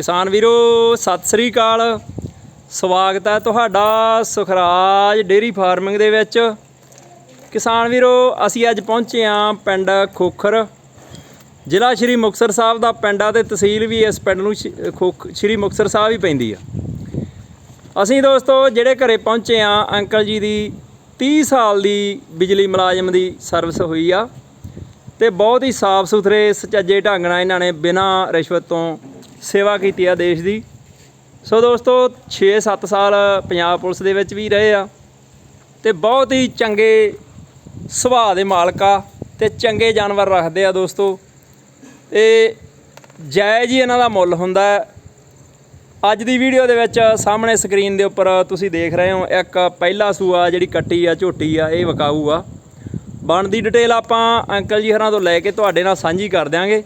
ਕਿਸਾਨ ਵੀਰੋ, ਸਤਿ ਸ੍ਰੀ ਅਕਾਲ। ਸਵਾਗਤ ਹੈ ਤੁਹਾਡਾ ਸੁਖਰਾਜ ਡੇਰੀ ਫਾਰਮਿੰਗ ਦੇ ਵਿੱਚ। ਕਿਸਾਨ ਵੀਰੋ, ਅਸੀਂ ਅੱਜ ਪਹੁੰਚੇ ਹਾਂ ਪਿੰਡ ਖੋਖਰ। ਜ਼ਿਲ੍ਹਾ ਸ਼੍ਰੀ ਮੁਕਤਸਰ ਸਾਹਿਬ ਦਾ ਪਿੰਡ ਆ ਤੇ ਤਹਿਸੀਲ ਵੀ ਇਸ ਪਿੰਡ ਨੂੰ ਸ਼੍ਰੀ- ਖੋਖ ਸ਼੍ਰੀ ਮੁਕਤਸਰ ਸਾਹਿਬ ਹੀ ਪੈਂਦੀ ਆ। ਅਸੀਂ ਦੋਸਤੋ, ਜਿਹੜੇ ਘਰੇ ਪਹੁੰਚੇ ਆ ਅੰਕਲ ਜੀ ਦੀ 30 ਸਾਲ ਦੀ ਬਿਜਲੀ ਮੁਲਾਜ਼ਮ ਦੀ ਸਰਵਿਸ ਹੋਈ ਆ। ਤੇ ਬਹੁਤ ਹੀ ਸਾਫ਼ ਸੁਥਰੇ ਸੁਚੱਜੇ ਢੰਗ ਨਾਲ ਇਹਨਾਂ ਨੇ ਬਿਨਾਂ ਰਿਸ਼ਵਤ ਤੋਂ ਸੇਵਾ ਕੀਤੀ ਆ ਦੇਸ਼ ਦੀ। ਸੋ ਦੋਸਤੋ 6-7 ਸਾਲ ਪੰਜਾਬ ਪੁਲਿਸ ਦੇ ਵਿੱਚ ਵੀ ਰਹੇ ਆ ਤੇ ਬਹੁਤ ਹੀ ਚੰਗੇ ਸੁਭਾਅ ਦੇ ਮਾਲਕ ਆ ਤੇ ਚੰਗੇ ਜਾਨਵਰ ਰੱਖਦੇ ਆ ਦੋਸਤੋ। ਤੇ ਜਾਇਜ਼ ਹੀ ਇਹਨਾਂ ਦਾ ਮੁੱਲ ਹੁੰਦਾ ਅੱਜ ਦੀ ਵੀਡੀਓ ਦੇ ਵਿੱਚ ਸਾਹਮਣੇ ਸਕਰੀਨ ਦੇ ਉੱਪਰ ਤੁਸੀਂ ਦੇਖ ਰਹੇ ਹੋ, ਇੱਕ ਪਹਿਲਾ ਸੂਆ ਜਿਹੜੀ ਕੱਟੀ ਆ, ਝੋਟੀ ਆ, ਇਹ ਵਕਾਊ ਆ। ਬਣਦੀ ਡਿਟੇਲ ਆਪਾਂ ਅੰਕਲ ਜੀ ਹਰਾਂ ਤੋਂ ਲੈ ਕੇ ਤੁਹਾਡੇ ਨਾਲ ਸਾਂਝੀ ਕਰ ਦਿਆਂਗੇ।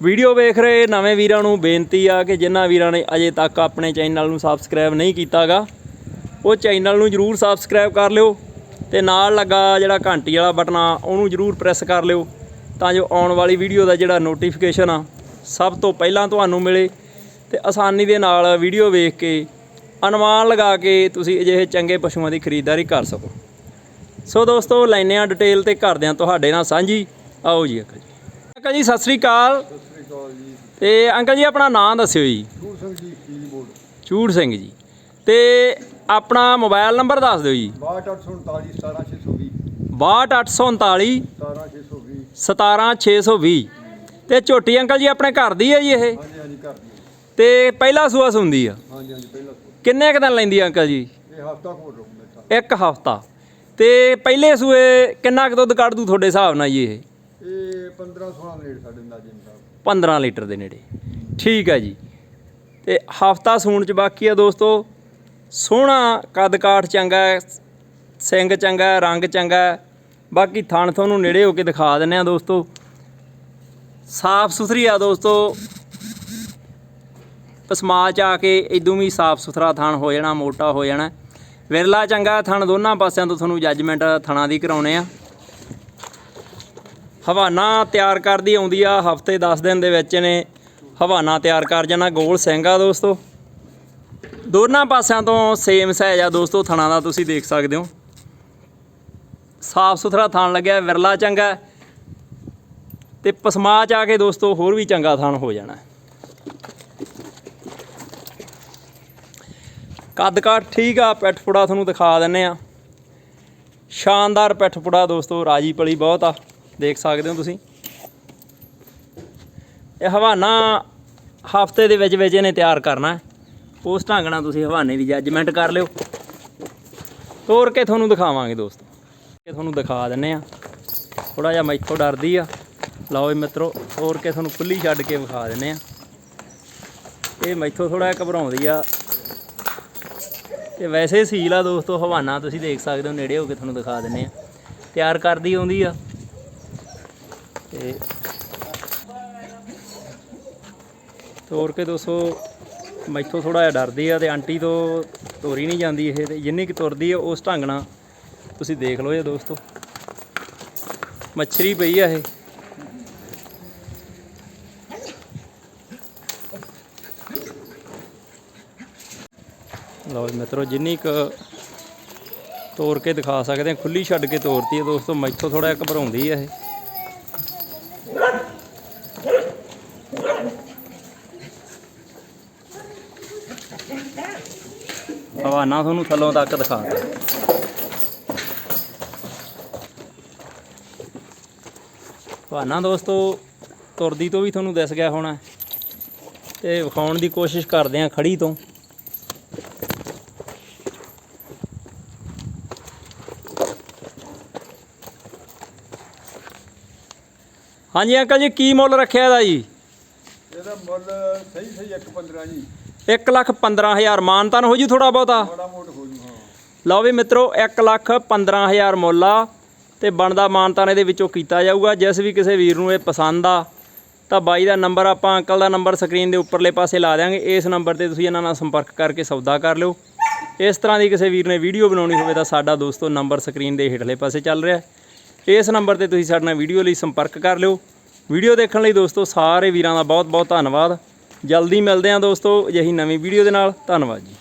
ਵੀਡੀਓ ਵੇਖ ਰਹੇ ਨਵੇਂ ਵੀਰਾਂ ਨੂੰ ਬੇਨਤੀ ਆ ਕਿ ਜਿਨ੍ਹਾਂ ਵੀਰਾਂ ਨੇ ਅਜੇ ਤੱਕ ਆਪਣੇ ਚੈਨਲ ਨੂੰ ਸਬਸਕ੍ਰਾਈਬ ਨਹੀਂ ਕੀਤਾਗਾ, ਉਹ ਚੈਨਲ ਨੂੰ ਜਰੂਰ ਸਬਸਕ੍ਰਾਈਬ ਕਰ ਲਿਓ ਤੇ ਨਾਲ ਲੱਗਾ ਜਿਹੜਾ ਘੰਟੀ ਵਾਲਾ ਬਟਨ ਆ, ਉਹਨੂੰ ਜਰੂਰ ਪ੍ਰੈਸ ਕਰ ਲਿਓ ਤਾਂ ਜੋ ਆਉਣ ਵਾਲੀ ਵੀਡੀਓ ਦਾ ਜਿਹੜਾ ਨੋਟੀਫਿਕੇਸ਼ਨ ਆ, ਸਭ ਤੋਂ ਪਹਿਲਾਂ ਤੁਹਾਨੂੰ ਮਿਲੇ ਤੇ ਆਸਾਨੀ ਦੇ ਨਾਲ ਵੀਡੀਓ ਵੇਖ ਕੇ ਅਨੁਮਾਨ ਲਗਾ ਕੇ ਤੁਸੀਂ ਅਜਿਹੇ ਚੰਗੇ ਪਸ਼ੂਆਂ ਦੀ ਖਰੀਦਦਾਰੀ ਕਰ ਸਕੋ। ਸੋ ਦੋਸਤੋ ਲੈਨੇ ਆ ਡਿਟੇਲ ਤੇ ਕਰਦੇ ਆ ਤੁਹਾਡੇ ਨਾਲ ਸਾਂਝੀ। ਆਓ ਜੀ, ਅੰਕਲ ਜੀ। ਅਕਲ ਜੀ, ਸਤਿ ਸ੍ਰੀ ਅਕਾਲ। ਅਕਾਲ ਜੀ ਤੇ ਅੰਕਲ ਜੀ ਆਪਣਾ ਨਾਮ ਦੱਸਿਓ ਜੀ। ਸੂਰ ਸਿੰਘ ਜੀ ਕੀਬੋਰਡ ਚੂੜ ਸਿੰਘ ਜੀ। ਤੇ ਆਪਣਾ ਮੋਬਾਈਲ ਨੰਬਰ ਦੱਸ ਦਿਓ ਜੀ। 62839 17620 62839 17620 17620 ਤੇ ਝੋਟੀ ਅੰਕਲ ਜੀ ਆਪਣੇ ਘਰ ਦੀ ਹੈ ਜੀ ਇਹ? ਹਾਂਜੀ ਤੇ ਪਹਿਲਾ ਸੂਆ ਸੁੰਦੀ ਆ? ਹਾਂਜੀ ਹਾਂਜੀ ਪਹਿਲਾਂ ਸੂਰ। ਕਿੰਨੇ ਕੁ ਦਿਨ ਲੈਂਦੀ ਆ ਅੰਕਲ ਜੀ? ਇਹ ਹਫਤਾ ਕੋਲ ਇੱਕ ਹਫਤਾ। ਤੇ ਪਹਿਲੇ ਸੂਏ ਕਿੰਨਾ ਕੁ ਦੁੱਧ ਕੱਢ ਦੂ ਤੁਹਾਡੇ ਹਿਸਾਬ ਨਾਲ ਜੀ ਇਹ? ਇਹ 15 16 ਮਿੰਟ ਸਾਡੇ ਅੰਦਾਜ਼ੇ ਨਾਲ 15 ਲੀਟਰ ਦੇ ਨੇੜੇ। ਠੀਕ ਹੈ ਜੀ। ਤੇ ਹਫਤਾ ਸੂਣ ਚ ਬਾਕੀ ਆ ਦੋਸਤੋ, ਸੋਹਣਾ ਕੱਦ ਕਾਠ ਚੰਗਾ ਹੈ ਸਿੰਘ ਚੰਗਾ ਹੈ, ਰੰਗ ਚੰਗਾ ਹੈ। ਬਾਕੀ ਥਣ ਤੁਹਾਨੂੰ ਨੇੜੇ ਹੋ ਕੇ ਦਿਖਾ ਦਿੰਨੇ ਆ ਦੋਸਤੋ। ਸਾਫ਼ ਸੁਥਰੀ ਆ ਦੋਸਤੋ। ਪਸਮਾ ਚ ਆ ਕੇ ਇਦੋਂ ਵੀ ਸਾਫ਼ ਸੁਥਰਾ ਥਣ ਹੋ ਜਾਣਾ, ਮੋਟਾ ਹੋ ਜਾਣਾ। ਵਿਰਲਾ ਚੰਗਾ ਥਣ ਦੋਨਾਂ ਪਾਸਿਆਂ ਤੋਂ ਤੁਹਾਨੂੰ ਜੱਜਮੈਂਟ ਥਣਾ ਦੀ ਕਰਾਉਣੇ ਆ। ਹਵਾਨਾ ਤਿਆਰ ਕਰਦੀ, ਆਉਂਦੀ ਆ ਹਫ਼ਤੇ 10 ਦਿਨ ਦੇ ਵਿੱਚ ਨੇ। ਹਵਾਨਾ ਤਿਆਰ ਕਰ ਜਾਣਾ ਗੋਲ ਸਿੰਘ ਆ ਦੋਸਤੋ। ਦੋਨਾਂ ਪਾਸਿਆਂ ਤੋਂ ਸੇਮ ਸਾਈਜ਼ ਆ ਦੋਸਤੋ, ਥਣਾ ਦਾ ਤੁਸੀਂ ਦੇਖ ਸਕਦੇ ਹੋ। ਸਾਫ਼ ਸੁਥਰਾ ਥਾਣ ਲੱਗਿਆ, ਵਿਰਲਾ ਚੰਗਾ ਹੈ। ਤੇ ਪਸਮਾ ਚ ਆ ਕੇ ਦੋਸਤੋ, ਹੋਰ ਵੀ ਚੰਗਾ ਥਾਣ ਹੋ ਜਾਣਾ ਕੱਦ ਕਾਠ ਠੀਕ ਆ, ਪਿੱਠ ਫੁੜਾ ਤੁਹਾਨੂੰ ਦਿਖਾ ਦਿੰਨੇ ਆ। ਸ਼ਾਨਦਾਰ ਪਿੱਠ ਫੁੜਾ ਦੋਸਤੋ ਰਾਜੀ ਪਲੀ ਬਹੁਤ ਆ। ਦੇਖ ਸਕਦੇ ਹੋ ਤੁਸੀਂ। ਇਹ ਹਵਾਨਾ ਹਫ਼ਤੇ ਦੇ ਵਿੱਚ ਵਿੱਚ ਇਹਨੇ ਤਿਆਰ ਕਰਨਾ ਉਸ ਢੰਗ ਨਾਲ ਤੁਸੀਂ ਹਵਾਨੇ ਦੀ ਜੱਜਮੈਂਟ ਕਰ ਲਿਓ। ਤੋਰ ਕੇ ਤੁਹਾਨੂੰ ਦਿਖਾਵਾਂਗੇ ਦੋਸਤੋ। ਇਹ ਤੁਹਾਨੂੰ ਦਿਖਾ ਦਿੰਨੇ ਆ। ਥੋੜਾ ਜਿਹਾ ਮੈਥੋਂ ਡਰਦੀ ਆ। ਲਓ ਜੀ ਮਿੱਤਰੋ ਤੋਰ ਕੇ ਤੁਹਾਨੂੰ ਖੁੱਲੀ ਛੱਡ ਕੇ ਵਿਖਾ ਦਿੰਨੇ ਆ। ਇਹ ਮੈਥੋਂ ਥੋੜਾ ਜਿਹਾ ਘਬਰਾਉਂਦੀ ਆ। ਤੇ ਵੈਸੇ ਸੀਲ ਆ ਦੋਸਤੋ, ਹਵਾਨਾ ਤੁਸੀਂ ਦੇਖ ਸਕਦੇ ਹੋ ਨੇੜੇ ਹੋ ਕੇ ਤੁਹਾਨੂੰ ਦਿਖਾ ਦਿੰਨੇ ਆ। ਤਿਆਰ ਕਰਦੀ ਆਉਂਦੀ ਆ। ਤੇ ਤੋਰ ਕੇ ਦੋਸਤੋ, ਮੈਥੋਂ ਥੋੜਾ ਜਿਹਾ ਡਰਦੀ ਆ ਤੇ ਆਂਟੀ ਤੋਂ ਤੋਰੀ ਨਹੀਂ ਜਾਂਦੀ ਇਹ ਤੇ ਜਿੰਨੀ ਕਿ ਤੁਰਦੀ ਆ ਉਸ ਢੰਗ ਨਾਲ ਤੁਸੀਂ ਦੇਖ ਲਓ ਜੇ ਦੋਸਤੋ। ਮੱਛਰੀ ਪਈ ਆ ਇਹ। ਲਓ ਜੀ ਮਿੱਤਰੋ, ਜਿੰਨੀ ਕੁ ਤੋੜ ਕੇ ਦਿਖਾ ਸਕਦੇ ਆ ਖੁੱਲੀ ਛੱਡ ਕੇ ਤੋਰਤੀ ਹੈ ਦੋਸਤੋ, ਮੈਥੋਂ ਥੋੜਾ ਜਿਹਾ ਘਬਰਾਉਂਦੀ ਹੈ ਇਹ। ਹਵਾਨਾ ਤੁਹਾਨੂੰ ਥੱਲੋਂ ਤੱਕ ਦਿਖਾ ਹਵਾਨਾ ਦੋਸਤੋ, ਤੁਰਦੀ ਤੋਂ ਵੀ ਤੁਹਾਨੂੰ ਦਿਸ ਗਿਆ ਹੋਣਾ। ਤੇ ਵਿਖਾਉਣ ਦੀ ਕੋਸ਼ਿਸ਼ ਕਰਦੇ ਆ ਖੜੀ ਤੋਂ। ਹਾਂਜੀ ਅੰਕਲ ਜੀ, ਕੀ ਮੁੱਲ ਰੱਖਿਆ ਇਹਦਾ ਜੀ? ਇਹਦਾ ਮੁੱਲ ਸਹੀ ਸਹੀ 115 ਜੀ। 1 ਲੱਖ 15000 ਮਾਨਤਾਨ ਹੋ ਜੂ ਥੋੜਾ ਬਹੁਤਾ ਬੜਾ ਮੋਟ ਹੋ ਜੂ ਹਾਂ ਲਓ ਵੀ ਮਿੱਤਰੋ 1 ਲੱਖ 15000 ਮੁੱਲ ਆ ਤੇ ਬਣਦਾ ਮਾਨਤਾਨ ਇਹਦੇ ਵਿੱਚੋਂ ਕੀਤਾ ਜਾਊਗਾ। ਜਿਸ ਵੀ ਕਿਸੇ ਵੀਰ ਨੂੰ ਇਹ ਪਸੰਦ ਆ, ਤਾਂ ਬਾਈ ਦਾ ਨੰਬਰ ਆਪਾਂ ਅੰਕਲ ਦਾ ਨੰਬਰ ਸਕਰੀਨ ਦੇ ਉੱਪਰਲੇ ਪਾਸੇ ਲਾ ਦਿਆਂਗੇ। ਇਸ ਨੰਬਰ ਤੇ ਤੁਸੀਂ ਇਹਨਾਂ ਨਾਲ ਸੰਪਰਕ ਕਰਕੇ ਸੌਦਾ ਕਰ ਲਿਓ। ਇਸ ਤਰ੍ਹਾਂ ਦੀ ਕਿਸੇ ਵੀਰ ਨੇ ਵੀਡੀਓ ਬਣਾਉਣੀ ਹੋਵੇ ਤਾਂ ਸਾਡਾ ਦੋਸਤੋ ਨੰਬਰ ਸਕਰੀਨ ਦੇ ਹੇਠਲੇ ਪਾਸੇ ਚੱਲ ਰਿਹਾ ਇਸ ਨੰਬਰ ਤੇ ਤੁਸੀਂ ਸਾਡੇ ਨਾਲ ਵੀਡੀਓ ਲਈ ਸੰਪਰਕ ਕਰ ਲਿਓ। ਵੀਡੀਓ ਦੇਖਣ ਲਈ ਦੋਸਤੋ ਸਾਰੇ ਵੀਰਾਂ ਦਾ ਬਹੁਤ ਬਹੁਤ ਧੰਨਵਾਦ। ਜਲਦੀ ਮਿਲਦੇ ਹਾਂ ਦੋਸਤੋ ਅਜਿਹੀ ਨਵੀਂ ਵੀਡੀਓ ਦੇ ਨਾਲ। ਧੰਨਵਾਦ ਜੀ।